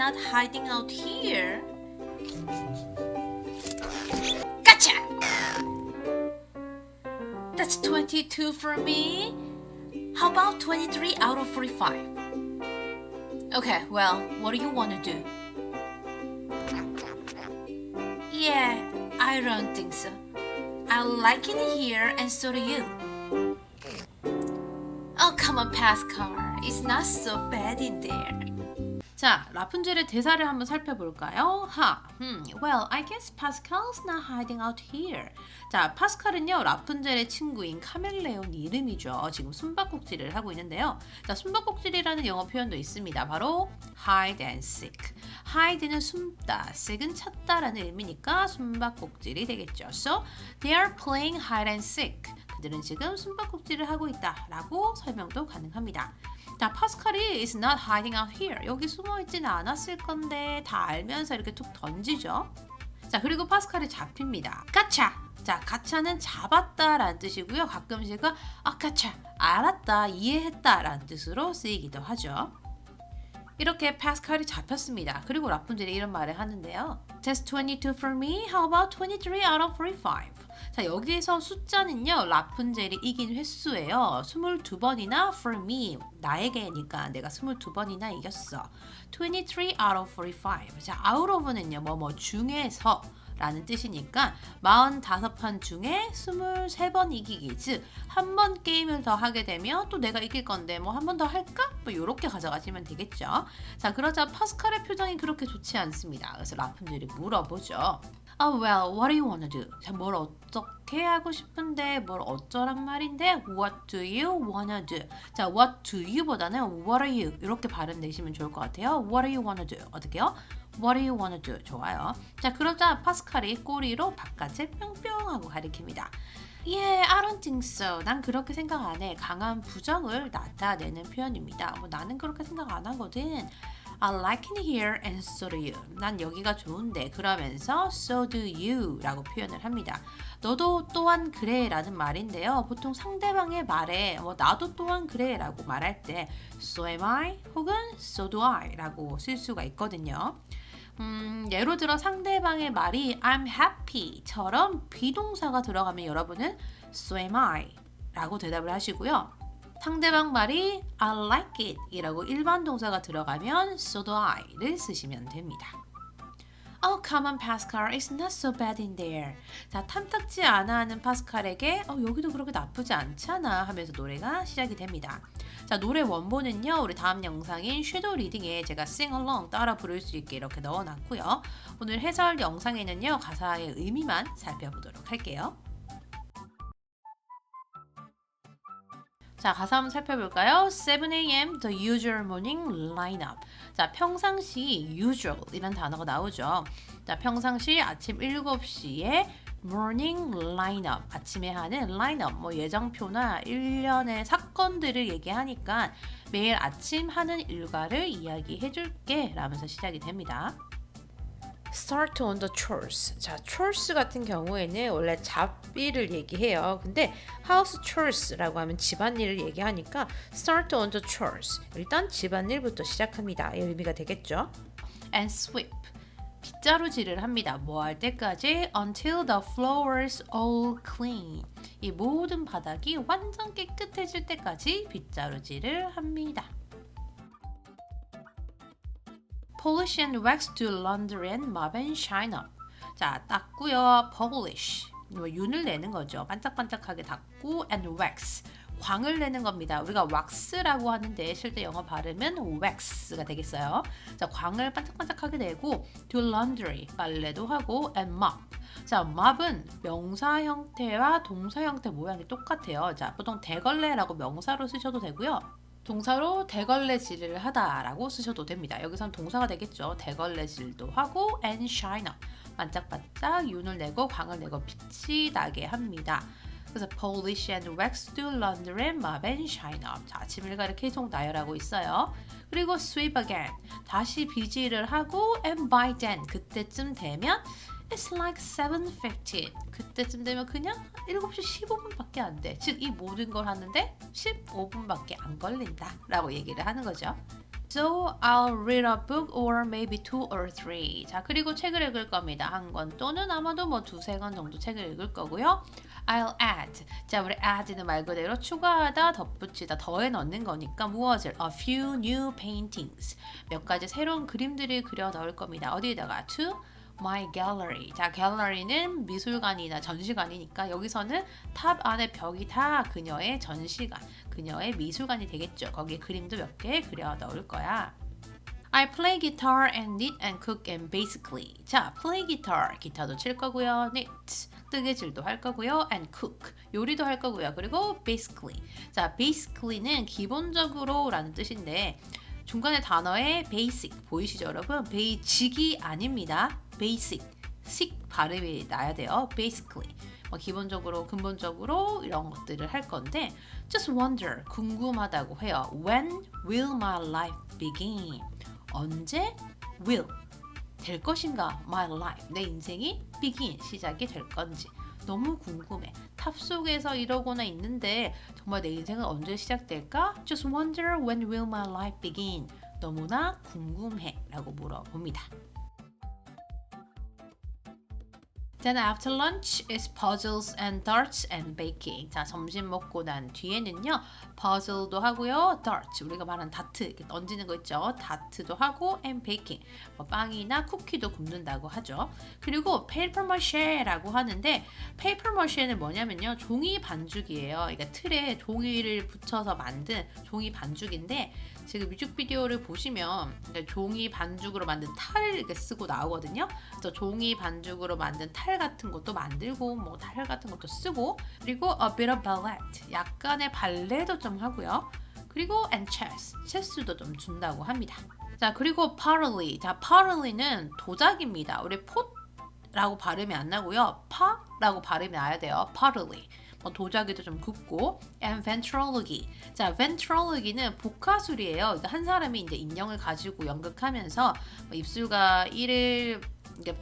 not hiding out here. Gotcha! That's 22 for me. How about 23 out of 45? Okay, well, what do you want to do? Yeah, I don't think so. I like it here, and so do you. Oh, come on, Pascal. It's not so bad in there. 자, 라푼젤의 대사를 한번 살펴볼까요? 하, hmm, well, I guess Pascal's not hiding out here. 자, 파스칼은요, 라푼젤의 친구인 카멜레온 이름이죠. 지금 숨바꼭질을 하고 있는데요. 자, 숨바꼭질이라는 영어 표현도 있습니다. 바로 hide and seek. hide는 숨다, seek은 찾다라는 의미니까 숨바꼭질이 되겠죠. So, they are playing hide and seek. 그들은 지금 숨바꼭질을 하고 있다라고 설명도 가능합니다. 자, 파스칼이 is not hiding out here. 여기 숨어 있지는 않았을 건데 다 알면서 이렇게 툭 던지죠. 자, 그리고 파스칼이 잡힙니다. 까차. 자, 가차는 잡았다라는 뜻이고요. 가끔씩은 아, 가차. 알았다, 이해했다라는 뜻으로 쓰이기도 하죠. 이렇게 파스칼이 잡혔습니다. 그리고 라푼젤이 이런 말을 하는데요. Test 22 for me. How about 23 out of 45? 자, 여기에서 숫자는요. 라푼젤이 이긴 횟수예요. 22번이나 for me. 나에게니까 내가 22번이나 이겼어. 23 out of 45. 자, out of는요. 뭐뭐 중에서 라는 뜻이니까 45판 중에 23번 이기기 즉 한 번 게임을 더 하게 되면 또 내가 이길 건데 뭐 한 번 더 할까? 뭐 이렇게 가져가시면 되겠죠. 자 그러자 파스칼의 표정이 그렇게 좋지 않습니다. 그래서 라푼젤이 물어보죠. Oh well, what do you wanna do? 자, 뭘 어떻게 하고 싶은데 뭘 어쩌란 말인데 What do you wanna do? 자, what do you보다는 what are you 이렇게 발음 내시면 좋을 것 같아요. What do you wanna do? 어떻게요? What do you wanna do? 좋아요. 자, 그러자 파스칼이 꼬리로 바깥을 뿅뿅 하고 가리킵니다. Yeah, I don't think so. 난 그렇게 생각 안 해. 강한 부정을 나타내는 표현입니다. 뭐 나는 그렇게 생각 안 하거든. I like it here and so do you. 난 여기가 좋은데 그러면서 so do you 라고 표현을 합니다. 너도 또한 그래 라는 말인데요. 보통 상대방의 말에 뭐 나도 또한 그래 라고 말할 때 so am I 혹은 so do I 라고 쓸 수가 있거든요. 음, 예로 들어 상대방의 말이 I'm happy처럼 비동사가 들어가면 여러분은 so am I 라고 대답을 하시고요. 상대방 말이 I like it 이라고 일반 동사가 들어가면 so do I를 쓰시면 됩니다. Oh, come on, Pascal. It's not so bad in there. 자, 탐탁지 않아 하는 파스칼에게 어, 여기도 그렇게 나쁘지 않잖아 하면서 노래가 시작이 됩니다. 자, 노래 원본은요. 우리 다음 영상인 섀도우 리딩에 제가 along 따라 부를 수 있게 이렇게 넣어놨고요. 오늘 해설 영상에는요. 가사의 의미만 살펴보도록 할게요. 자, 가사 한번 살펴볼까요? 7am, the usual morning lineup. 자, 평상시 usual 이란 단어가 나오죠. 자, 평상시 아침 7시에 morning lineup 아침에 하는 lineup 뭐 예정표나 일련의 사건들을 얘기하니까 매일 아침 하는 일과를 이야기해 줄게 라면서 시작이 됩니다. Start on the chores. 자, chores 같은 경우에는 원래 잡일을 얘기해요. 근데 house chores라고 하면 집안일을 얘기하니까 start on the chores. 일단 집안일부터 시작합니다. 이 의미가 되겠죠. And sweep. 빗자루질을 합니다. 뭐 할 때까지? Until the floors all clean. 이 모든 바닥이 완전 깨끗해질 때까지 빗자루질을 합니다. Polish and wax to launder and mop and shine up. 자, 닦고요. Polish. 뭐 윤을 내는 거죠. 반짝반짝하게 닦고 and wax. 광을 내는 겁니다. 우리가 wax라고 하는데 실제 영어 발음은 wax가 되겠어요. 자, 광을 반짝반짝하게 내고 do laundry 빨래도 하고 and mop. 자, mop은 명사 형태와 동사 형태 모양이 똑같아요. 자, 보통 대걸레라고 명사로 쓰셔도 되고요. 동사로 대걸레질을 하다라고 쓰셔도 됩니다. 여기선 동사가 되겠죠. 대걸레질도 하고 and shine up. 반짝반짝 윤을 내고 광을 내고 빛이 나게 합니다. 그래서 polish and wax do laundry and mop and shine up. 자, 아침 일과를 계속 나열하고 있어요. 그리고 sweep again. 다시 비지를 하고 and by then 그때쯤 되면 It's like 7.15. 그때쯤 되면 그냥 7시 15분밖에 안 돼. 즉, 이 모든 걸 하는데 15분밖에 안 걸린다. 라고 얘기를 하는 거죠. So I'll read a book or maybe two or three. 자, 그리고 책을 읽을 겁니다. 한 권 또는 아마도 뭐 두세 권 정도 책을 읽을 거고요. I'll add. 자, 우리 add는 말 그대로 추가하다, 덧붙이다, 더해 넣는 거니까 무엇을? A few new paintings. 몇 가지 새로운 그림들을 그려 넣을 겁니다. 어디에다가? To my gallery. 자, 갤러리는 미술관이나 전시관이니까 여기서는 탑 안에 벽이 다 그녀의 전시관, 그녀의 미술관이 되겠죠. 거기에 그림도 몇 개 그려 넣을 거야. I play guitar and knit and cook and basically. 자, play guitar 기타도 칠 거고요. knit 뜨개질도 할 거고요. and cook 요리도 할 거고요. 그리고 basically. 자, basically는 기본적으로라는 뜻인데 중간에 단어에 basic 보이시죠, 여러분? 베이직이 아닙니다. Basic. 식 발음이 나야 돼요. basically. 뭐 기본적으로 근본적으로 이런 것들을 할 건데 just wonder 궁금하다고 해요. When will my life begin? 언제 will 될 것인가 my life 내 인생이 begin 시작이 될 건지 너무 궁금해. 탑 속에서 이러고나 있는데 정말 내 인생은 언제 시작될까? Just wonder when will my life begin. 너무나 궁금해라고 물어봅니다. Then after lunch is puzzles and darts and baking. 자, 점심 먹고 난 뒤에는요. puzzle도 하고요. darts, 우리가 말하는 다트, 이렇게 던지는 거 있죠. 다트도 하고 and baking. 뭐 빵이나 쿠키도 굽는다고 하죠. 그리고 paper mache라고 하는데 paper mache는 뭐냐면요. 종이 반죽이에요. 그러니까 틀에 종이를 붙여서 만든 종이 반죽인데 지금 뮤직비디오를 보시면 종이 반죽으로 만든 탈을 이렇게 쓰고 나오거든요. 그래서 종이 반죽으로 만든 탈 같은 것도 만들고 뭐 탈 같은 것도 쓰고 그리고 a bit of ballet 약간의 발레도 좀 하고요. 그리고 and chess 체스도 좀 준다고 합니다. 자 그리고 parley 자 parley는 도자기입니다. 우리 pot라고 발음이 안 나고요. 파라고 발음이 나야 돼요. parley 뭐 도자기도 좀 굽고 and ventrilogy. 자, ventrilogy는 복화술이에요. 그러니까 한 사람이 이제 인형을 가지고 연극하면서 뭐 입술과 이를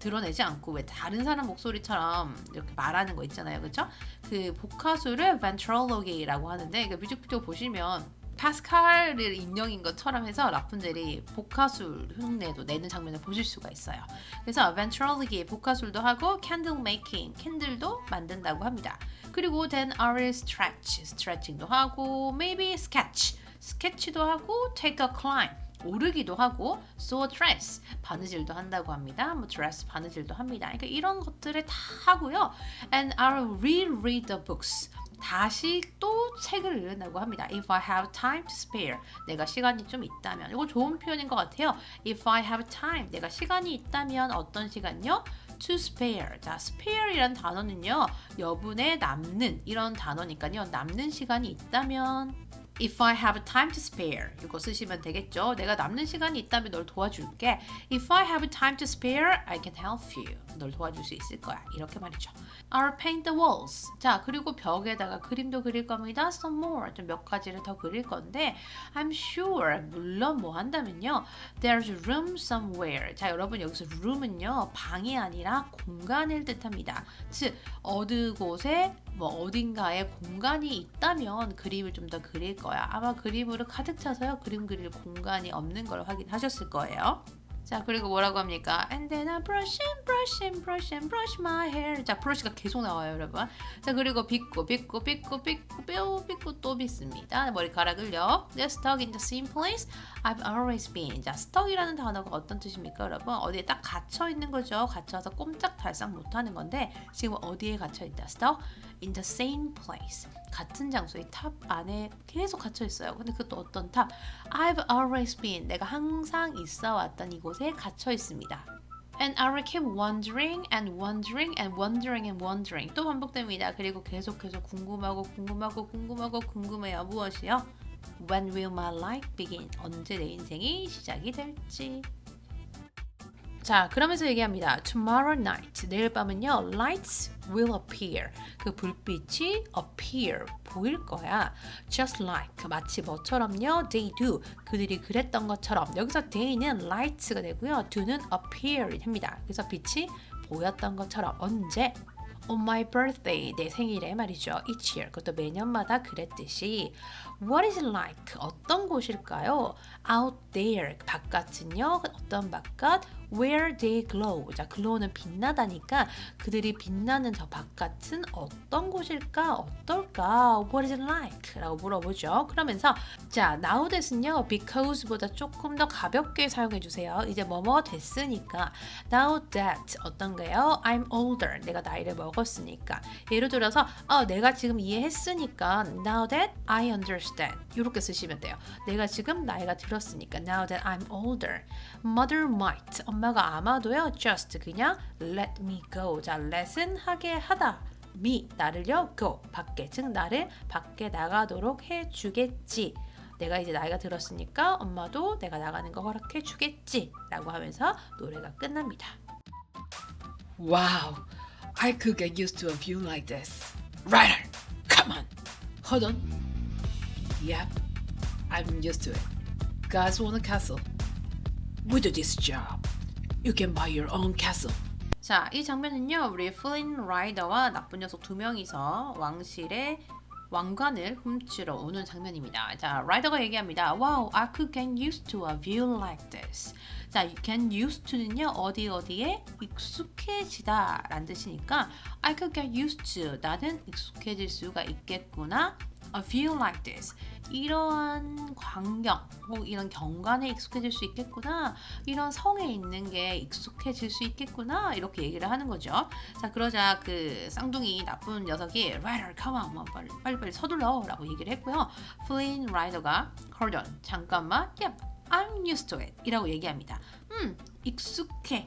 드러내지 않고 왜 다른 사람 목소리처럼 이렇게 말하는 거 있잖아요, 그렇죠? 그 복화술을 ventrilogy라고 하는데 그러니까 뮤직비디오 보시면 파스칼을 인형인 것처럼 해서 라푼젤이 복화술 흉내도 내는 장면을 보실 수가 있어요. 그래서 ventrilogy 복화술도 하고 candle making 캔들도 만든다고 합니다. 그리고 then will stretch 스트레칭도 하고 maybe sketch 스케치도 하고 take a climb 오르기도 하고 sew dress 바느질도 한다고 합니다. 뭐 dress 바느질도 합니다. 그러니까 이런 것들을 다 하고요. And I'll reread the books. 다시 또 책을 읽는다고 합니다. If I have time to spare. 내가 시간이 좀 있다면. 이거 좋은 표현인 것 같아요. If I have time. 내가 시간이 있다면 어떤 시간요? to spare. 자, spare이란 단어는요. 여분의 남는 이런 단어니까요. 남는 시간이 있다면 If I have time to spare. 이거 쓰시면 되겠죠. 내가 남는 시간이 있다면 널 도와줄게. If I have time to spare, I can help you. 널 도와줄 수 있을 거야. 이렇게 말이죠. I'll paint the walls. 자, 그리고 벽에다가 그림도 그릴 겁니다. Some more. 좀 몇 가지를 더 그릴 건데 I'm sure. 물론 뭐 한다면요. There's room somewhere. 자, 여러분 여기서 room은요. 방이 아니라 공간을 뜻합니다. 즉, 어느 곳에 뭐 어딘가에 공간이 있다면 그림을 좀 더 그릴 거야. 아마 그림으로 가득 차서요. 그림 그릴 공간이 없는 걸 확인하셨을 거예요. 자 그리고 뭐라고 합니까? And then I brush and brush and brush and brush my hair. 자 브러쉬가 계속 나와요, 여러분. 자 그리고 빗고 빗고 빗고 빗고 뼈 빗고 또 빗습니다. 머리카락을요. They're stuck in the same place I've always been. 자 stuck이라는 단어가 어떤 뜻입니까, 여러분? 어디에 딱 갇혀 있는 거죠. 갇혀서 꼼짝달싹 못하는 건데 지금 어디에 갇혀 있다? Stuck in the same place. 같은 장소에 탑 안에 계속 갇혀 있어요. 근데 그것도 어떤 탑? I've always been. 내가 항상 있어 왔던 이곳에 갇혀 있습니다. And I keep wondering and wondering and wondering and wondering. 또 반복됩니다. 그리고 계속해서 궁금하고 궁금하고 궁금하고 궁금해요. 무엇이요? When will my life begin? 언제 내 인생이 시작이 될지. 자, 그러면서 얘기합니다. Tomorrow night, 내일 밤은요, lights will appear. 그 불빛이 appear, 보일 거야. Just like, 마치 뭐처럼요, they do. 그들이 그랬던 것처럼. 여기서 they는 lights가 되고요, do는 appear 합니다. 그래서 빛이 보였던 것처럼 언제 On my birthday 내 생일에 말이죠 each year 그것도 매년마다 그랬듯이 What is it like 어떤 곳일까요 Out there 바깥은요 어떤 바깥 Where they glow. 자 glow는 빛나다니까 그들이 빛나는 저 바깥은 어떤 곳일까? 어떨까? What is it like? 라고 물어보죠. 그러면서 자 now that은요 because보다 조금 더 가볍게 사용해 주세요. 이제 뭐뭐 됐으니까. Now that 어떤 거예요? I'm older. 내가 나이를 먹었으니까. 예를 들어서 어, 내가 지금 이해했으니까 now that I understand. 이렇게 쓰시면 돼요. 내가 지금 나이가 들었으니까 now that I'm older. Mother might 엄마가 아마도요 just 그냥 let me go 자 let은 하게 하다 me 나를요 go 밖에 즉 나를 밖에 나가도록 해 주겠지 내가 이제 나이가 들었으니까 엄마도 내가 나가는 거 허락해 주겠지 라고 하면서 노래가 끝납니다 Wow, I could get used to a view like this. Ryder, come on. Hold on. Yep, I'm used to it. Guys want a castle. We do this job. You can buy your own castle. 자, 이 장면은요, 우리 플린 라이더와 나쁜 녀석 두 명이서 왕실의 왕관을 훔치러 오는 장면입니다. 자, 라이더가 얘기합니다. Wow, I could get used to a view like this. 자, get used to는요, 어디 어디에 익숙해지다 라는 뜻이니까 I could get used to, 나는 익숙해질 수가 있겠구나. A view like this. 이러한 광경 혹 이런 경관에 익숙해질 수 있겠구나. 이런 성에 있는 게 익숙해질 수 있겠구나. 이렇게 얘기를 하는 거죠. 자, 그러자 그 쌍둥이 나쁜 녀석이 on, 뭐 빨리 빨리, 빨리 서둘러 라고 얘기를 했고요. 플린 라이더가 Hold 잠깐만. Yep, I'm used to it. 이라고 얘기합니다. 음, 익숙해.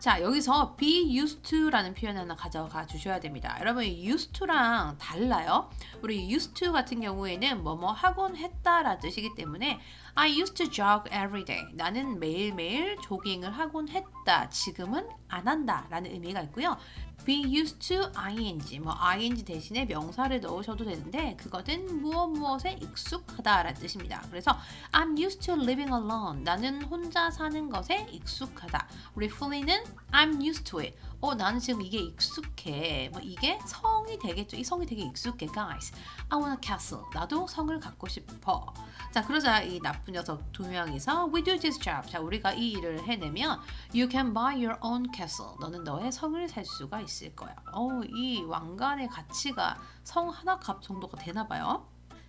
자, 여기서 be used to라는 표현 하나 가져가 주셔야 됩니다. 여러분, 이 used to랑 달라요. 우리 used to 같은 경우에는 뭐뭐 하곤 했다라는 뜻이기 때문에 I used to jog every day. 나는 매일매일 조깅을 하곤 했다. 지금은 안 한다 라는 의미가 있고요. be used to ing 뭐 ing 대신에 명사를 넣으셔도 되는데 그거는 무엇 무엇에 익숙하다라는 뜻입니다. 그래서 I'm used to living alone. 나는 혼자 사는 것에 익숙하다. 우리 플리는 I'm used to it. 어, 나는 지금 이게 익숙해. 뭐 이게 성이 되겠죠. 이 성이 되게 익숙해, guys. I want a castle. 나도 성을 갖고 싶어. 자, 그러자 이 나쁜 녀석 두 명이서 We do this job. 자, 우리가 이 일을 해내면 You can buy your own castle. 너는 너의 성을 살 수가 있을 거야. 어, 이 왕관의 가치가 성 하나 값 정도가 되나 봐요.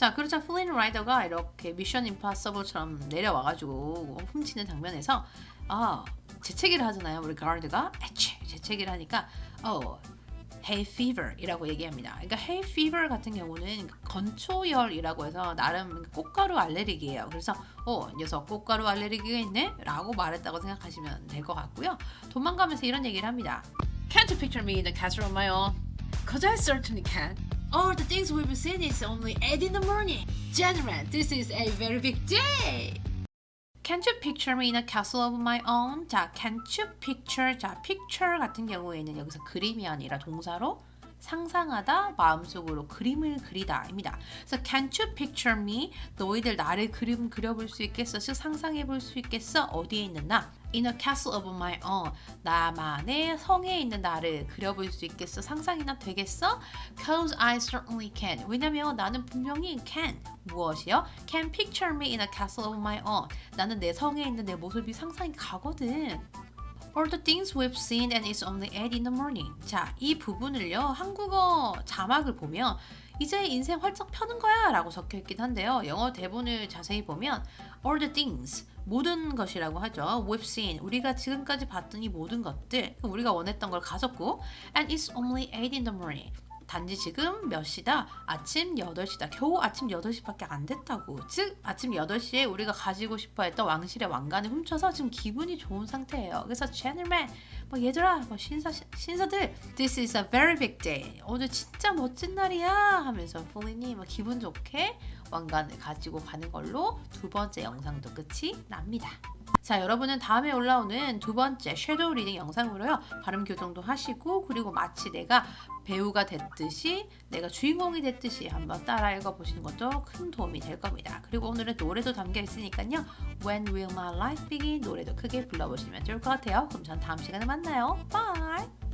자, 그러자 플린 라이더가 이렇게 미션 임파서블처럼 내려와가지고 훔치는 장면에서 아 재채기를 하잖아요. 우리 가드가 애취 재채기를 하니까 어 hay fever이라고 얘기합니다. 그러니까 hay fever 같은 경우는 건초열이라고 해서 나름 꽃가루 알레르기예요. 그래서 어 녀석 꽃가루 알레르기가 있네라고 말했다고 생각하시면 될 것 같고요. 도망가면서 이런 얘기를 합니다. Can't you picture me in the castle on my own? Cause I certainly can. All the things we've seen is only 8 in the morning. Gentlemen, this is a very big day. Can't you picture me in a castle of my own? 자, can't you picture? 자, picture 같은 경우에는 여기서 그림이 아니라 동사로 상상하다, 마음속으로 그림을 그리다입니다. 그래서 can't you picture me? 너희들 나를 그림 그려볼 수 있겠어? 즉 상상해 볼 수 있겠어? 어디에 있는 나? In a castle of my own. 나만의 성에 있는 나를 그려볼 수 있겠어? 상상이나 되겠어? Cause I certainly can. 왜냐면 나는 분명히 can. 무엇이요? Can picture me in a castle of my own. 나는 내 성에 있는 내 모습이 상상이 가거든. All the things we've seen and it's only 8 in the morning. 자, 이 부분을요. 한국어 자막을 보면 이제 인생 활짝 펴는 거야 라고 적혀 있긴 한데요. 영어 대본을 자세히 보면 all the things 모든 것이라고 하죠. We've seen 우리가 지금까지 봤던 이 모든 것들 우리가 원했던 걸 가졌고 and it's only 8 in the morning. 단지 지금 몇 시다? 아침 8시다. 겨우 아침 8시밖에 안 됐다고. 즉 아침 8시에 우리가 가지고 싶어 했던 왕실의 왕관을 훔쳐서 지금 기분이 좋은 상태예요. 그래서 gentlemen, 뭐 얘들아, 뭐 신사 신사들, this is a very big day. 오늘 진짜 멋진 날이야 하면서 폴리니 뭐 기분 좋게 왕관을 가지고 가는 걸로 두 번째 영상도 끝이 납니다. 자, 여러분은 다음에 올라오는 두 번째 섀도우 리딩 영상으로요. 발음 교정도 하시고 그리고 마치 내가 배우가 됐듯이 내가 주인공이 됐듯이 한번 따라 읽어 보시는 것도 큰 도움이 될 겁니다. 그리고 오늘은 노래도 담겨 있으니까요. When will my life begin 노래도 크게 불러 보시면 좋을 것 같아요. 그럼 전 다음 시간에. 만나요. Bye.